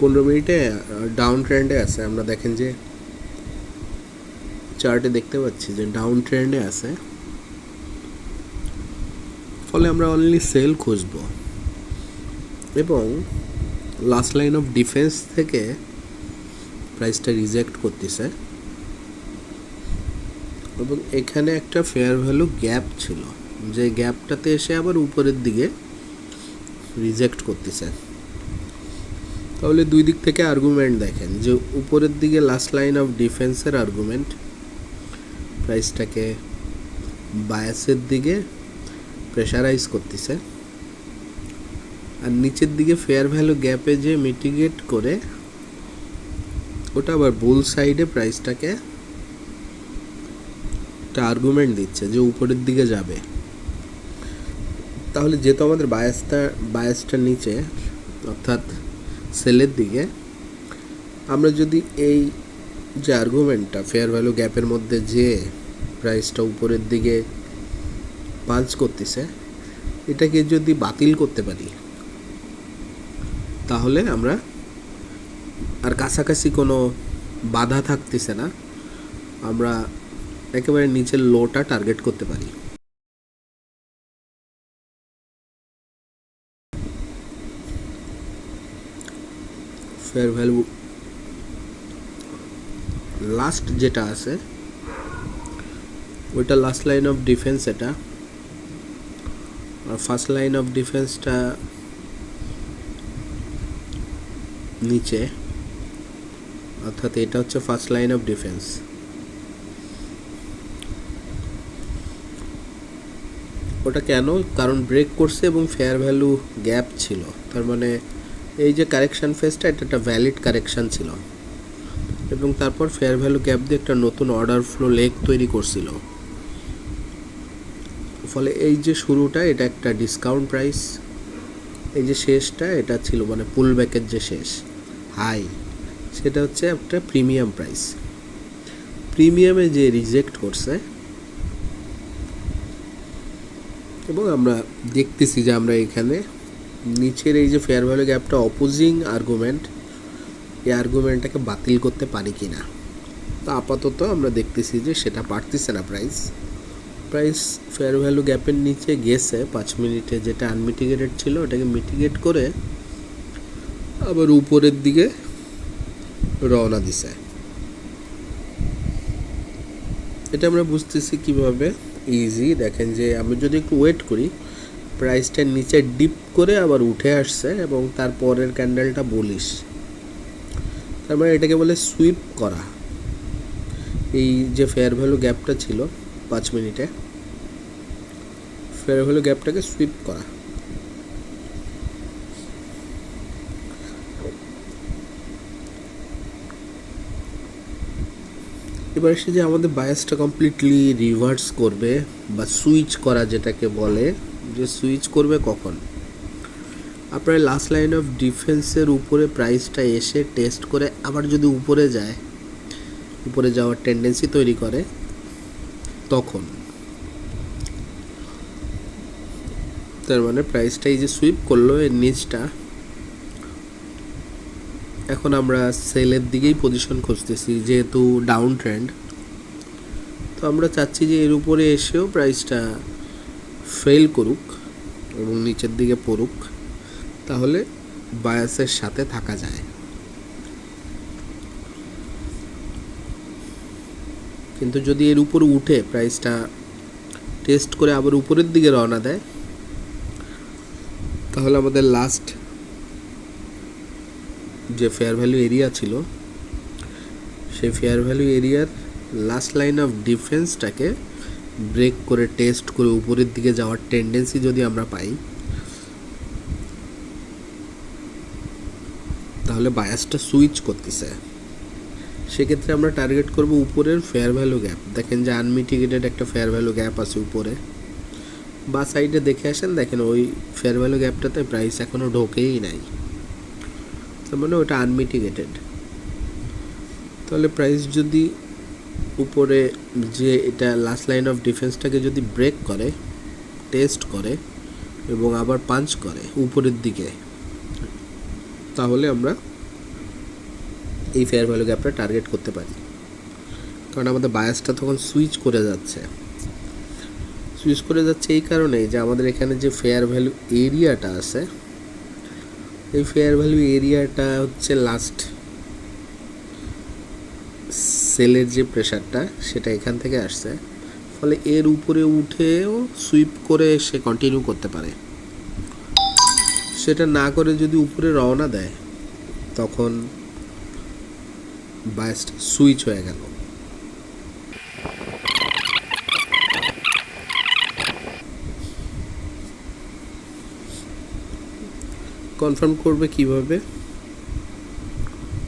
পনেরো মিনিটে ডাউন ট্রেন্ডে আছে। আমরা দেখেন যে চার্টে দেখতে পাচ্ছি যে ডাউন ট্রেন্ডে আছে। ফলে আমরা অনলি সেল খুঁজব। এবং লাস্ট লাইন অফ ডিফেন্স থেকে প্রাইসটা রিজেক্ট করতেছে। এবং এখানে একটা ফেয়ার ভ্যালু গ্যাপ ছিল। যে গ্যাপটাতে এসে আবার উপরের দিকে রিজেক্ট করতেছে। তাহলে দুই দিক থেকে আর্গুমেন্ট দেখেন যে উপরের দিকে লাস্ট লাইন অফ ডিফেন্সের আর্গুমেন্ট প্রাইসটাকে বায়াসের দিকে প্রেশারাইজ করতেছে, আর নিচের দিকে ফেয়ার ভ্যালু গ্যাপে যে মিটিগেট করে, ওটা আবার বুল সাইডে প্রাইসটাকে একটা আর্গুমেন্ট দিচ্ছে যে উপরের দিকে যাবে। তাহলে যেহেতু আমাদের বায়াসটা বায়াসটা নিচে, অর্থাৎ সেলের দিকে আমরা যদি এই যে আর্গুমেন্টটা ফেয়ার ভ্যালু গ্যাপের মধ্যে যে প্রাইসটা উপরের দিকে পাঞ্চ করতেছে, এটাকে যদি বাতিল করতে পারি, তাহলে আমরা আর কাছাকাছি কোনো বাধা থাকতেছে না, আমরা একেবারে নিচের লোটা টার্গেট করতে পারি। ফেয়ার ভ্যালু লাস্ট যেটা আছে, ওইটা লাস্ট লাইন অফ ডিফেন্স এটা। আর ফার্স্ট লাইন অফ ডিফেন্সটা নিচে। অর্থাৎ এটা হচ্ছে ফার্স্ট লাইন অফ ডিফেন্স ওটা কেন? কারণ ব্রেক করছে এবং ফেয়ার ভ্যালু গ্যাপ ছিল। তার মানে এই যে কারেকশান ফেসটা এটা একটা ভ্যালিড কারেকশান ছিল। এবং তারপর ফেয়ার ভ্যালু গ্যাপ দিয়ে একটা নতুন অর্ডার ফ্লো লেগ তৈরি করছিল। ফলে এই যে শুরুটা, এটা একটা ডিসকাউন্ট প্রাইস এই যে শেষটা, এটা ছিল মানে পুল ব্যাকের যে শেষ হাই সেটা হচ্ছে একটা প্রিমিয়াম প্রাইস প্রিমিয়ামে যে রিজেক্ট করছে, এবং আমরা দেখতেছি যে আমরা এখানে নিচের এই যে ফেয়ার ভ্যালু গ্যাপটা অপোজিং আর্গুমেন্ট এই আর্গুমেন্টটাকে বাতিল করতে পারি কি না তো আপাতত আমরা দেখতেছি যে সেটা পারতেছে না প্রাইস প্রাইস ফেয়ার ভ্যালু গ্যাপের নিচে গেছে, পাঁচ মিনিটে যেটা আনমিটিগেটেড ছিল ওটাকে মিটিগেট করে আবার উপরের দিকে রওনা দিছে। এটা আমরা বুঝতেছি কীভাবে? ইজি দেখেন যে আমি যদি একটু ওয়েট করি প্রাইসটা নিচে ডিপ করে আবার উঠে আসছে এবং তার পরের ক্যান্ডেলটা বলিস তার মানে এটাকে বলে সুইপ করা। এই যে ফেয়ার ভ্যালু গ্যাপটা ছিল পাঁচ মিনিটে ফেয়ার ভ্যালু গ্যাপটাকে সুইপ করা। এবার এসে যে আমাদের বায়াসটা কমপ্লিটলি রিভার্স করবে বা সুইচ করা যেটাকে বলে যে সুইচ করবে কখন? আপনার লাস্ট লাইন অফ ডিফেন্সের উপরে প্রাইসটা এসে টেস্ট করে আবার যদি উপরে যায়, উপরে যাওয়ার টেন্ডেন্সি তৈরি করে, তখন। তার মানে প্রাইসটা এই যে সুইপ করল এর নিচটা, এখন আমরা সেলের দিকেই পজিশন খুঁজতেছি, যেহেতু ডাউন ট্রেন্ড তো আমরা চাচ্ছি যে এর উপরে এসেও প্রাইসটা ফেল করুক এবং নিচের দিকে পড়ুক, তাহলে বায়াসের সাথে থাকা যায়। কিন্তু যদি এর উপরে উঠে প্রাইসটা টেস্ট করে আবার উপরের দিকে রওনা দেয়, তাহলে আমাদের লাস্ট যে ফেয়ার ভ্যালু এরিয়া ছিল, সেই ফেয়ার ভ্যালু এরিয়ার লাস্ট লাইন অফ ডিফেন্সটাকে ব্রেক করে টেস্ট করে উপরের দিকে যাওয়ার টেন্ডেন্সি যদি আমরা পাই, তাহলে বায়াসটা সুইচ করতেছে। সেক্ষেত্রে আমরা টার্গেট করব উপরের ফেয়ার ভ্যালু গ্যাপ দেখেন যে আনমিটিগেটেড একটা ফেয়ার ভ্যালু গ্যাপ আছে উপরে। বা সাইডে দেখে আসেন, দেখেন ওই ফেয়ার ভ্যালু গ্যাপটাতে প্রাইস এখনও ঢোকেই নাই। তার মানে ওটা আনমিটিগেটেড তাহলে প্রাইস যদি উপরে যে এটা লাস্ট লাইন অফ ডিফেন্সটাকে যদি ব্রেক করে টেস্ট করে এবং আবার পাঞ্চ করে উপরের দিকে, তাহলে আমরা এই ফেয়ার ভ্যালু গ্যাপটা টার্গেট করতে পারি। কারণ আমাদের বায়াসটা তখন সুইচ করে যাচ্ছে। সুইচ করে যাচ্ছে এই কারণে যে আমাদের এখানে যে ফেয়ার ভ্যালু এরিয়াটা আছে, এই ফেয়ার ভ্যালু এরিয়াটা হচ্ছে লাস্ট সেলের যে প্রেশারটা সেটা এখান থেকে আসছে। ফলে এর উপরে উঠেও সুইপ করে সে কন্টিনিউ করতে পারে। সেটা না করে যদি উপরে রওনা দেয়, তখন বায়াসটা সুইচ হয়ে গেল। কনফার্ম করবে কীভাবে?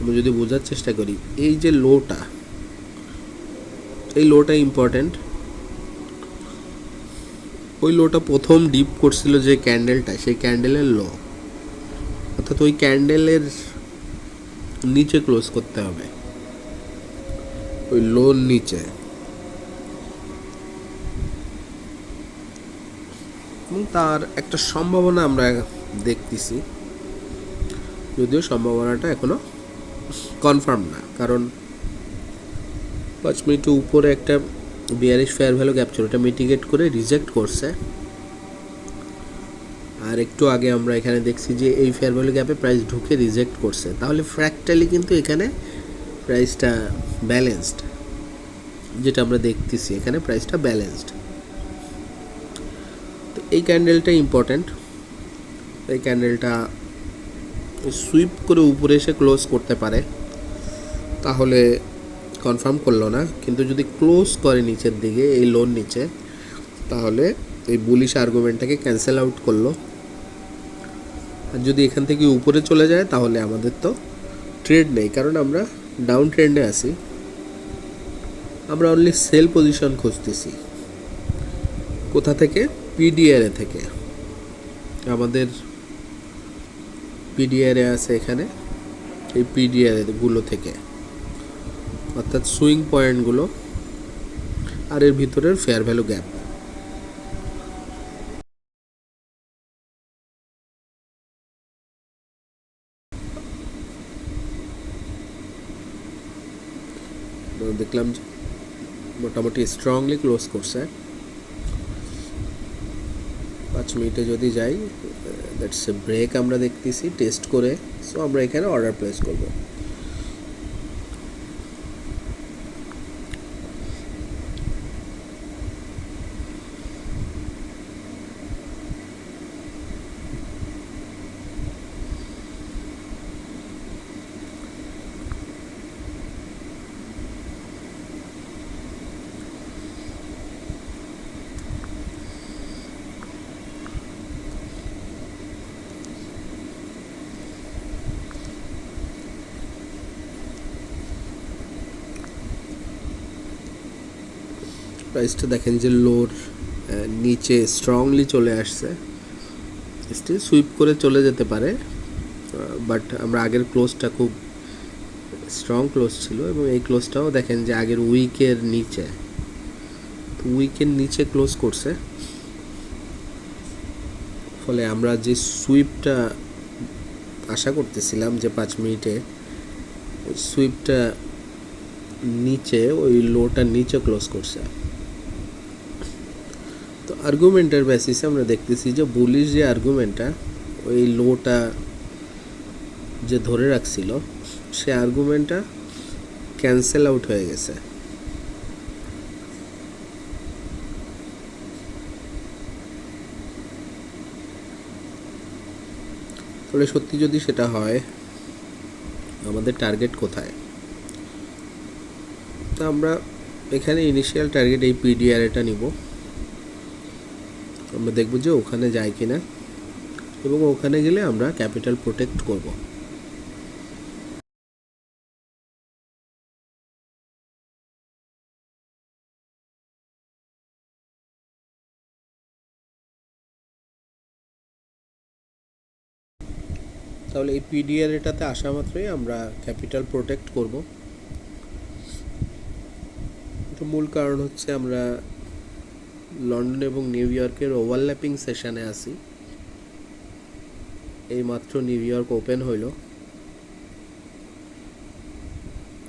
আমি যদি বোঝার চেষ্টা করি, এই যে লোটা এই লোটা ইম্পর্ট্যান্ট ওই লোটা প্রথম ডিপ করছিল যে ক্যান্ডেলটা সেই ক্যান্ডেলের লো অর্থাৎ ওই ক্যান্ডেলের নিচে ক্লোজ করতে হবে। ওই লোর নিচে। এবং তার একটা সম্ভাবনা আমরা দেখতেছি। যদিও সম্ভাবনাটা এখনও কনফার্ম না, কারণ পাঁচ মিনিট উপরে একটা বিয়ারিশ ফেয়ার ভ্যালু ক্যাপচার ওটা মিটিগেট করে রিজেক্ট করছে। আর একটু আগে আমরা এখানে দেখছি যে এই ফেয়ার ভ্যালু গ্যাপে প্রাইস ঢুকে রিজেক্ট করছে। তাহলে ফ্র্যাকটালি কিন্তু এখানে প্রাইসটা ব্যালেন্সড যেটা আমরা দেখতেছি এখানে প্রাইসটা ব্যালেন্সড তো এই ক্যান্ডেলটা ইম্পর্ট্যান্ট এই ক্যান্ডেলটা সুইপ করে উপরে এসে ক্লোজ করতে পারে। তাহলে কনফার্ম করল না, কিন্তু যদি ক্লোজ করে নিচের দিকে, এই লোন নিচে, তাহলে এই বুলিশ আর্গুমেন্টটাকে ক্যান্সেল আউট করল। আর যদি এখান থেকে উপরে চলে যায়, তাহলে আমাদের তো ট্রেড নেই, কারণ আমরা ডাউন ট্রেন্ডে আসি আমরা অনলি সেল পজিশন খুঁজতেছি। কোথা থেকে? পিডিআরএ থেকে। আমাদের পিডিআরএ আছে এখানে, এই পিডিআরএ গুলো থেকে। অর্থাৎ সুইং পয়েন্টগুলো আর এর ভিতরের ফেয়ার ভ্যালু গ্যাপ। দেখলাম যে মোটামুটি স্ট্রংলি ক্লোজ করছে। পাঁচ মিনিটে যদি যাই দ্যাটস এ ব্রেক আমরা দেখতেছি টেস্ট করে সো আমরা এখানে অর্ডার প্লেস করব। প্রাইসটা দেখেন যে লোর নিচে স্ট্রংলি চলে আসছে। স্টিল সুইপ করে চলে যেতে পারে বাট আমরা আগের ক্লোজটা খুব স্ট্রং ক্লোজ ছিল এবং এই ক্লোজটাও দেখেন যে আগের উইকের নিচে। উইকের নিচে ক্লোজ করছে। ফলে আমরা যে সুইপটা আশা করতেছিলাম যে পাঁচ মিনিটে সুইপটা নিচে, ওই লোটা নিচে ক্লোজ করছে। আর্গুমেন্টের বেসিসে আমরা দেখতেছি যে বুলিশ যে আর্গুমেন্টটা ওই লোটা যে ধরে রাখছিল, সে আর্গুমেন্টটা ক্যান্সেল আউট হয়ে গেছে। তাহলে সত্যি যদি সেটা হয়, আমাদের টার্গেট কোথায়? তো আমরা এখানে ইনিশিয়াল টার্গেট এই পিডিআর এটা নিব। আমরা দেখব যে ওখানে যায় কিনা এবং ওখানে গেলে আমরা ক্যাপিটাল প্রোটেক্ট করব। তাহলে এই পিডিআর এটাতে আসা মাত্রই আমরা ক্যাপিটাল প্রোটেক্ট করব। মূল কারণ হচ্ছে আমরা লন্ডন এবং নিউ ইয়র্কের ওভারল্যাপিং সেশনে আছি। এইমাত্র নিউ ইয়র্ক ওপেন হইল।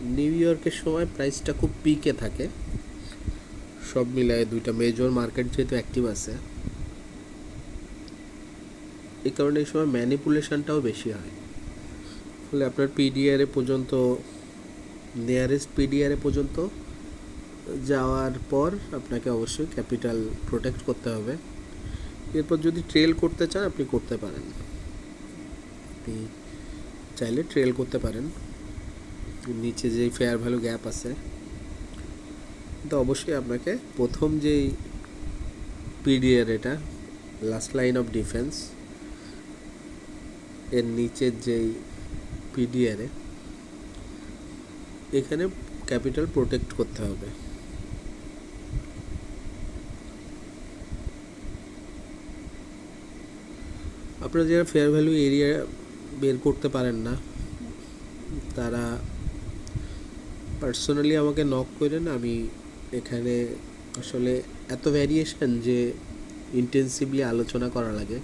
নিউ ইয়র্কের সময় প্রাইসটা খুব পিকে থাকে। সব মিলায় দুইটা মেজর মার্কেট যেহেতু অ্যাক্টিভ আছে। এই কারণে এই সময় ম্যানিপুলেশনটাও বেশি হয়। ফলে আপনার পিডিআরে পর্যন্ত নিয়ারেস্ট পিডিআরে পর্যন্ত যাওয়ার পর আপনাকে অবশ্যই ক্যাপিটাল প্রোটেক্ট করতে হবে। এরপর যদি ট্রেল করতে চান, আপনি করতে পারেন। আপনি চাইলে ট্রেল করতে পারেন। নিচে যে ফেয়ার ভ্যালু গ্যাপ আছে, তো অবশ্যই আপনাকে প্রথম যেই পিডিআর এটা লাস্ট লাইন অফ ডিফেন্স এর নিচের যেই পিডিআরে এখানে ক্যাপিটাল প্রোটেক্ট করতে হবে। আপনারা যারা ফেয়ার ভ্যালু এরিয়া বের করতে পারেন না, তারা পার্সোনালি আমাকে নক করেন। আমি এখানে আসলে এত ভ্যারিয়েশন যে ইন্টেন্সিভলি আলোচনা করা লাগে।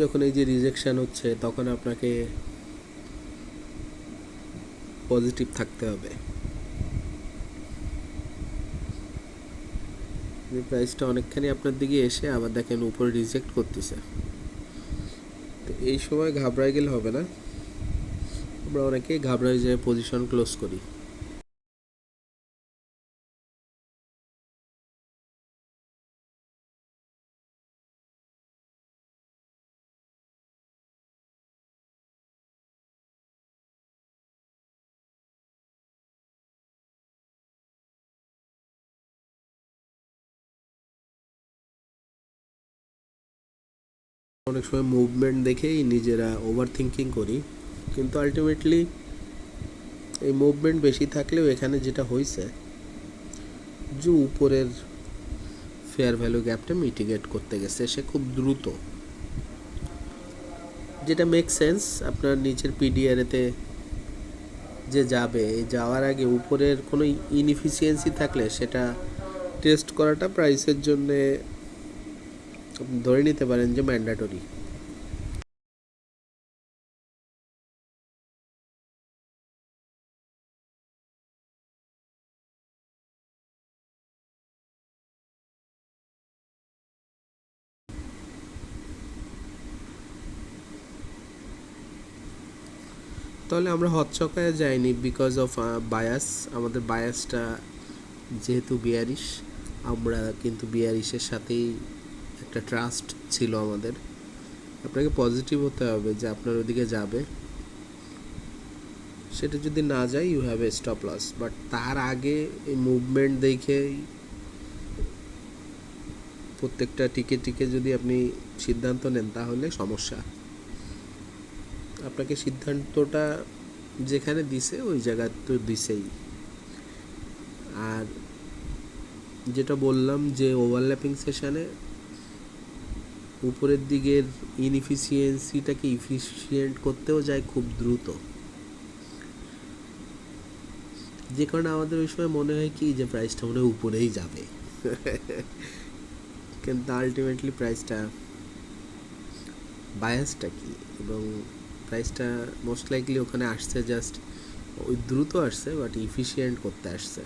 যখন এই যে রিজেকশান হচ্ছে, তখন আপনাকে পজিটিভ থাকতে হবে। প্রাইসটা অনেকখানি আপনার দিকে এসে আবার দেখেন উপরে রিজেক্ট করতেছে। তো এই সময় ঘাবড়ায় গেলে হবে না। আমরা অনেকেই ঘাবড়ায় যেয়ে পজিশন ক্লোজ করি। অনেক সময় মুভমেন্ট দেখেই নিজেরা ওভার থিঙ্কিং করি, কিন্তু আলটিমেটলি এই মুভমেন্ট বেশি থাকলেও এখানে যেটা হয়েছে যে উপরের ফেয়ার ভ্যালু গ্যাপটা মিটিগেট করতে গেছে, সে খুব দ্রুত। যেটা মেক সেন্স আপনার নিচের পিডিআরেতে যে যাবে যাওয়ার আগে উপরের কোনো ইনএফিসিয়েন্সি থাকলে সেটা টেস্ট করাটা প্রাইসের জন্যে ধরে নিতে পারেন যে ম্যান্ডাটরি তাহলে আমরা হচ্ছকায় যাইনি বিকজ অফ বায়াস আমাদের বায়াসটা যেহেতু বিয়ারিশ আমরা কিন্তু বিয়ারিশের সাথেই একটা ট্রাস্ট ছিল আমাদের। আপনাকে পজিটিভ হতে হবে যে আপনার ওদিকে যাবে। সেটা যদি না যায় you have a stop loss but তার আগে এই মুভমেন্ট দেখে প্রত্যেকটা টিকে টিকে যদি আপনি সিদ্ধান্ত নেন, তাহলে সমস্যা। আপনাকে সিদ্ধান্তটা যেখানে দিছে, ওই জায়গা তো দিছেই। আর যেটা বললাম যে ওভারল্যাপিং সেশনে উপরের দিকের ইনএফিসিয়েন্সিটাকে ইফিসিয়েন্ট করতেও যায় খুব দ্রুত। যে কারণে আমাদের ওই সময় মনে হয় কি যে প্রাইসটা মনে হয় উপরেই যাবে। কিন্তু আলটিমেটলি প্রাইসটা বায়াসটা কি? এবং প্রাইসটা মোস্ট লাইকলি ওখানে আসছে জাস্ট ওই দ্রুত আসছে বাট ইফিসিয়েন্ট করতে আসছে।